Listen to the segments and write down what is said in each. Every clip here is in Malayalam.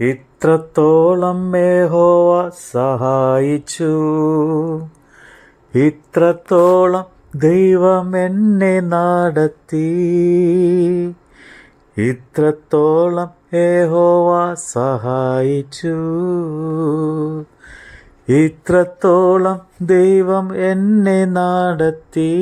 ഇത്രത്തോളം മേഹോവ സഹായിച്ചു. ഇത്രത്തോളം ദൈവം എന്നെ നടത്തി. ഇത്രത്തോളം ഏഹോവ സഹായിച്ചു. ഇത്രത്തോളം ദൈവം എന്നെ നടത്തി.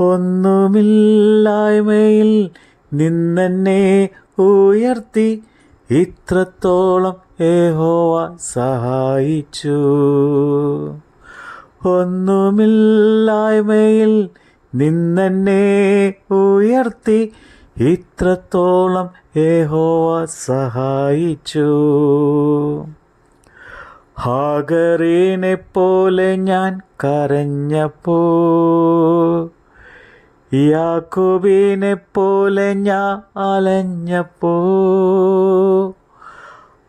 ഒന്നുമില്ലായ്മയിൽ നിന്നെന്നെ ഉയർത്തി ഇത്രത്തോളം ഏഹോവ സഹായിച്ചു. ഒന്നുമില്ലായ്മയിൽ നിന്നെന്നെ ഉയർത്തി ഇത്രത്തോളം ഏഹോവ സഹായിച്ചു. ഹാഗറിനെ പോലെ ഞാൻ കരഞ്ഞപ്പോ യാക്കോബിനെ പോലെ ഞാൻ അലഞ്ഞപ്പോ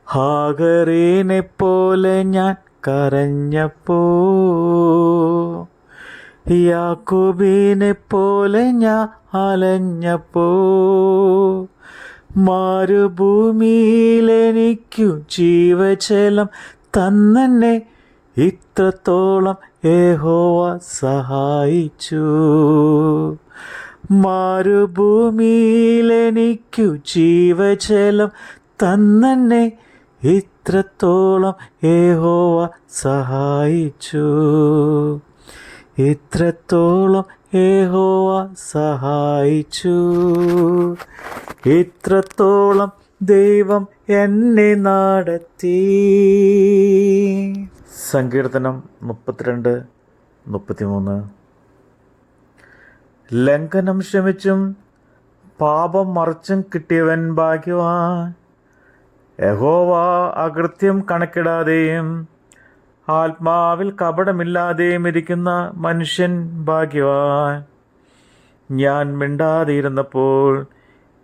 ഹാഗറിനെ പോലെ ഞാൻ കരഞ്ഞപ്പോ യാക്കോബിനെ പോലെ ഞാൻ അലഞ്ഞപ്പോ മാരുഭൂമിയിലെനിക്കു ജീവചലം തന്നെ ഇത്രത്തോളം ഏഹോവ സഹായിച്ചു. മാരുഭൂമിയിലെനിക്കു ജീവജലം തന്നെ ഇത്രത്തോളം ഏഹോവ സഹായിച്ചു. ഇത്രത്തോളം ഏഹോവ സഹായിച്ചു. ഇത്രത്തോളം ദൈവം എന്നെ നടത്തി. സങ്കീർത്തനം മുപ്പത്തിരണ്ട് മുപ്പത്തിമൂന്ന്. ലംഘനം ക്ഷമിച്ചും പാപം മറിച്ചും കിട്ടിയവൻ ഭാഗ്യവാൻ. യഹോവ അകൃത്യം കണക്കിടാതെയും ആത്മാവിൽ കപടമില്ലാതെയും ഇരിക്കുന്ന മനുഷ്യൻ ഭാഗ്യവാൻ. ഞാൻ മിണ്ടാതിരുന്നപ്പോൾ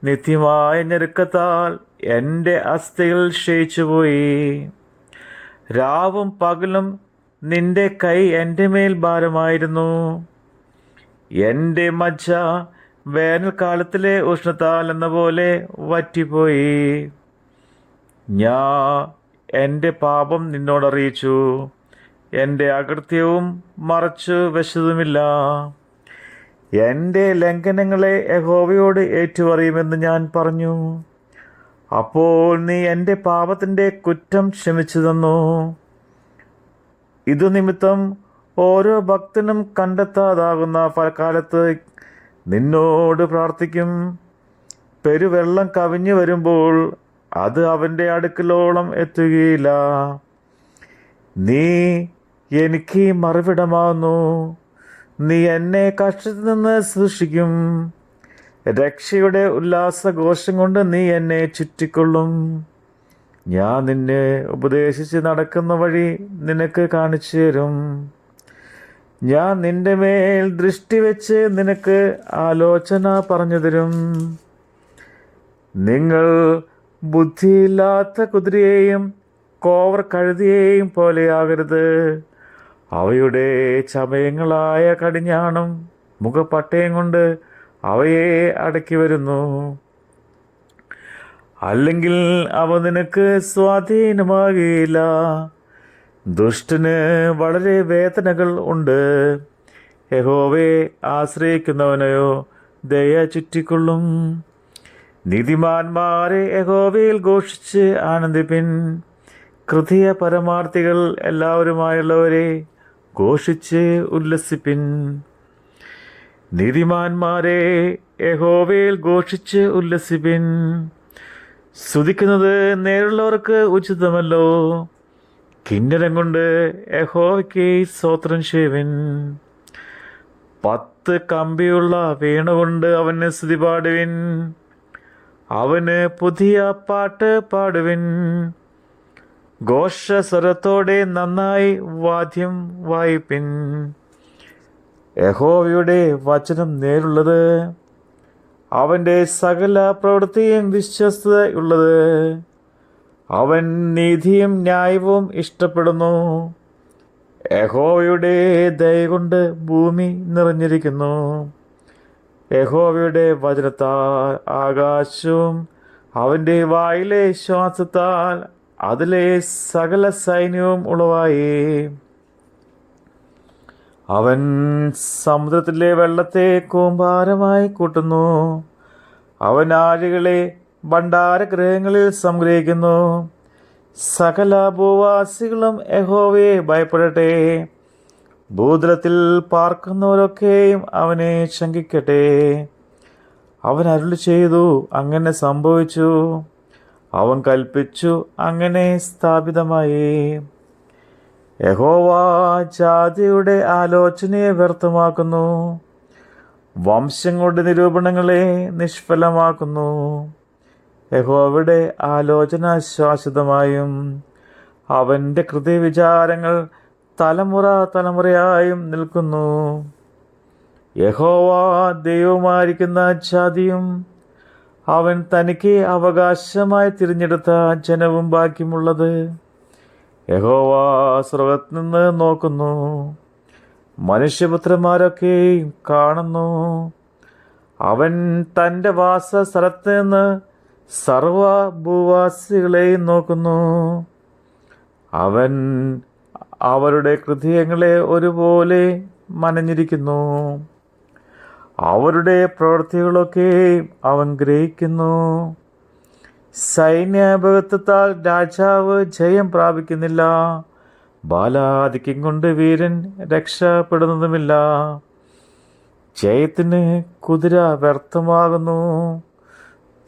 നിത്യമായ ഞെരുക്കത്താൽ എന്റെ അസ്ഥികൾ ക്ഷയിച്ചുപോയി. രാവും പകലും നിന്റെ കൈ എന്റെ മേൽ ഭാരമായിരുന്നു. എന്റെ മജ്ജ വേനൽക്കാലത്തിലെ ഉഷ്ണത്താൽ എന്ന പോലെ വറ്റിപ്പോയി. ഞാ എന്റെ പാപം നിന്നോടറിയിച്ചു എന്റെ അകൃത്യവും മറച്ചു വെച്ചതുമില്ല. എന്റെ ലംഘനങ്ങളെ യഹോവയോട് ഏറ്റുപറയുമെന്ന് ഞാൻ പറഞ്ഞു. അപ്പോൾ നീ എന്റെ പാപത്തിന്റെ കുറ്റം ക്ഷമിച്ചു തന്നു ഇതു നിമിത്തം ഓരോ ഭക്തനും കണ്ടെത്താതാകുന്ന കാലത്ത് നിന്നോട് പ്രാർത്ഥിക്കും. പെരുവെള്ളം കവിഞ്ഞു വരുമ്പോൾ അത് അവന്റെ അടുക്കലോളം എത്തുകയില്ല. നീ എനിക്ക് മറുവിടമാകുന്നു നീ എന്നെ കഷ്ടത്തിൽ നിന്ന് സൃഷ്ടിക്കും. രക്ഷയുടെ ഉല്ലാസഘോഷം കൊണ്ട് നീ എന്നെ ചുറ്റിക്കൊള്ളും. ഞാൻ നിന്നെ ഉപദേശിച്ച് നടക്കുന്ന വഴി നിനക്ക് കാണിച്ചു തരും. ഞാൻ നിന്റെ മേൽ ദൃഷ്ടി വെച്ച് നിനക്ക് ആലോചന പറഞ്ഞു തരും. നിങ്ങൾ ബുദ്ധിയില്ലാത്ത കുതിരയെയും കോവർ കഴുതിയെയും പോലെയാകരുത് അവയുടെ ചമയങ്ങളായ കടിഞ്ഞാണും മുഖപ്പട്ടയം കൊണ്ട് അവയെ അടക്കി വരുന്നു. അല്ലെങ്കിൽ അവ നിനക്ക് സ്വാധീനമാകില്ല. ദുഷ്ടന് വളരെ വേദനകൾ ഉണ്ട്. യഹോവയെ ആശ്രയിക്കുന്നവനെയോ ദയ ചുറ്റിക്കൊള്ളും. നീതിമാന്മാരെ യഹോവയിൽ ഘോഷിച്ച് ആനന്ദിപ്പിൻ. കൃതിയ പരമാർത്ഥികൾ എല്ലാവരുമായുള്ളവരെ ഘോഷിച്ച് ഉല്ലസിപ്പിൻ. നീതിമാന്മാരെ യഹോവയിൽ ഘോഷിച്ച് ഉല്ലസിപ്പിൻ. സ്തുതിക്കുന്നത് നേരുള്ളവർക്ക് ഉചിതമല്ലോ. കിന്നരം കൊണ്ട് യഹോവയ്ക്ക് സ്തോത്രം ചെയ്യുവിൻ. പത്ത് കമ്പിയുള്ള വീണ കൊണ്ട് അവന് സ്തുതി പാടുവിൻ. അവന് പുതിയ പാട്ട് പാടുവിൻ. ഘോഷസ്വരത്തോടെ നന്നായി വാദ്യം വായിപ്പിൻ. യഹോവയുടെ വചനം നേരുള്ളത് അവന്റെ സകല പ്രവൃത്തിയും വിശ്വസ്തയുള്ളത് അവൻ നീതിയും ന്യായവും ഇഷ്ടപ്പെടുന്നു. യഹോവയുടെ ദയ കൊണ്ട് ഭൂമി നിറഞ്ഞിരിക്കുന്നു. യഹോവയുടെ വചനത്താൽ ആകാശവും അവന്റെ വായിലെ ശ്വാസത്താൽ അതിലെ സകല സൈന്യവും ഉളവായി. അവൻ സമുദ്രത്തിലെ വെള്ളത്തെ കൂമ്പാരമായി കൂട്ടുന്നു. അവൻ ആഴികളെ ഭണ്ഡാരഗ്രഹങ്ങളിൽ സംഗ്രഹിക്കുന്നു. സകല ഭൂവാസികളും യഹോവയെ ഭയപ്പെടട്ടെ. ഭൂതലത്തിൽ പാർക്കുന്നവരൊക്കെയും അവനെ ശങ്കിക്കട്ടെ. അവൻ അരുളി ചെയ്തു അങ്ങനെ സംഭവിച്ചു. അവൻ കൽപ്പിച്ചു അങ്ങനെ സ്ഥാപിതമായി. യഹോവ ജാതിയുടെ ആലോചനയെ വ്യർത്ഥമാക്കുന്നു. വംശങ്ങളുടെ നിരൂപണങ്ങളെ നിഷ്ഫലമാക്കുന്നു. യഹോവയുടെ ആലോചന ശാശ്വതമായും അവന്റെ ഹൃദയവിചാരങ്ങൾ തലമുറ തലമുറയായും നിൽക്കുന്നു. യഹോവ ദൈവമായിരിക്കുന്ന ജാതിയും അവൻ തനിക്ക് അവകാശമായി തിരഞ്ഞെടുത്ത ജനവും ബാക്കിയുമുള്ളത് യഹോവ സ്രോതത്തിൽ നിന്ന് നോക്കുന്നു. മനുഷ്യപുത്രന്മാരൊക്കെയും കാണുന്നു. അവൻ തന്റെ വാസ സ്ഥലത്ത് നിന്ന് സർവ ഭൂവാസികളെയും നോക്കുന്നു. അവൻ അവരുടെ ഹൃദയങ്ങളെ ഒരുപോലെ മനഞ്ഞിരിക്കുന്നു. അവരുടെ പ്രവൃത്തികളൊക്കെ അവൻ ഗ്രഹിക്കുന്നു. സൈന്യഭഗത്വത്താൽ രാജാവ് ജയം പ്രാപിക്കുന്നില്ല. ബാലാധിക്യം കൊണ്ട് വീരൻ രക്ഷപ്പെടുന്നതുമില്ല. ജയത്തിന് കുതിര വ്യർത്ഥമാകുന്നു.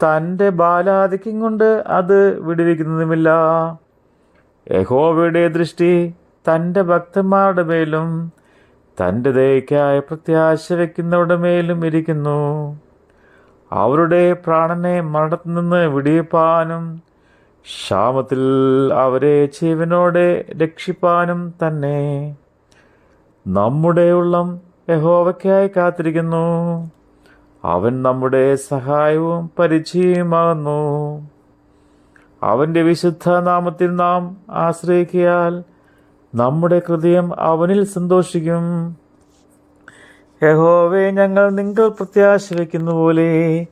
തന്റെ ബാലാധിക്യം കൊണ്ട് അത് വിടുവിക്കുന്നതുമില്ല. യഹോവയുടെ ദൃഷ്ടി തന്റെ ഭക്തന്മാരുടെ മേലും തന്റെ ദയക്കായി പ്രത്യാശ വയ്ക്കുന്നവരുടെ മേലും ഇരിക്കുന്നു. അവരുടെ പ്രാണനെ മരണത്തിൽ നിന്ന് വിടിയിപ്പാനും ക്ഷാമത്തിൽ അവരെ ജീവനോടെ രക്ഷിപ്പാനും തന്നെ. നമ്മുടെ ഉള്ളം യഹോവയ്ക്കായി കാത്തിരിക്കുന്നു. അവൻ നമ്മുടെ സഹായവും പരിചയമാകുന്നു അവന്റെ വിശുദ്ധ നാമത്തിൽ നാം ആശ്രയിക്കിയാൽ നമ്മുടെ ഹൃദയം അവനിൽ സന്തോഷിക്കും. യഹോവേ ഞങ്ങൾ നിങ്ങൾ പ്രത്യാശ വയ്ക്കുന്ന പോലെ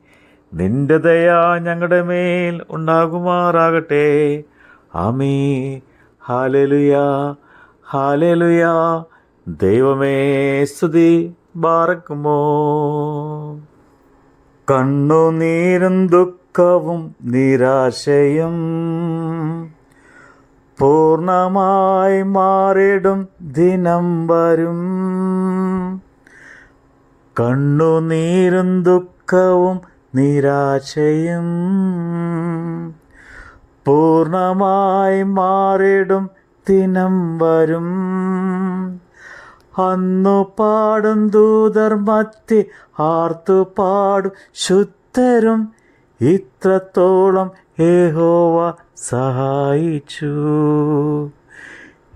നിന്റെ ദയ ഞങ്ങളുടെ മേൽ ഉണ്ടാകുമാറാകട്ടെ. ആമേ ഹാലലുയ ഹാലലുയ ദൈവമേ സ്തുതി ബാറക്കുമോ? കണ്ണുനീരും ദുഃഖവും നിരാശയും പൂർണമായി മാറിടും ദിനം വരും. കണ്ണുനീരും ദുഃഖവും നിരാശയും പൂർണമായി മാറിടും ദിനം വരും. അന്നു പാടും ദൂതർ മത്തി ആർത്തു പാടും ശുദ്ധരും. ഇത്രത്തോളം ഏഹോവ സഹായിച്ചു.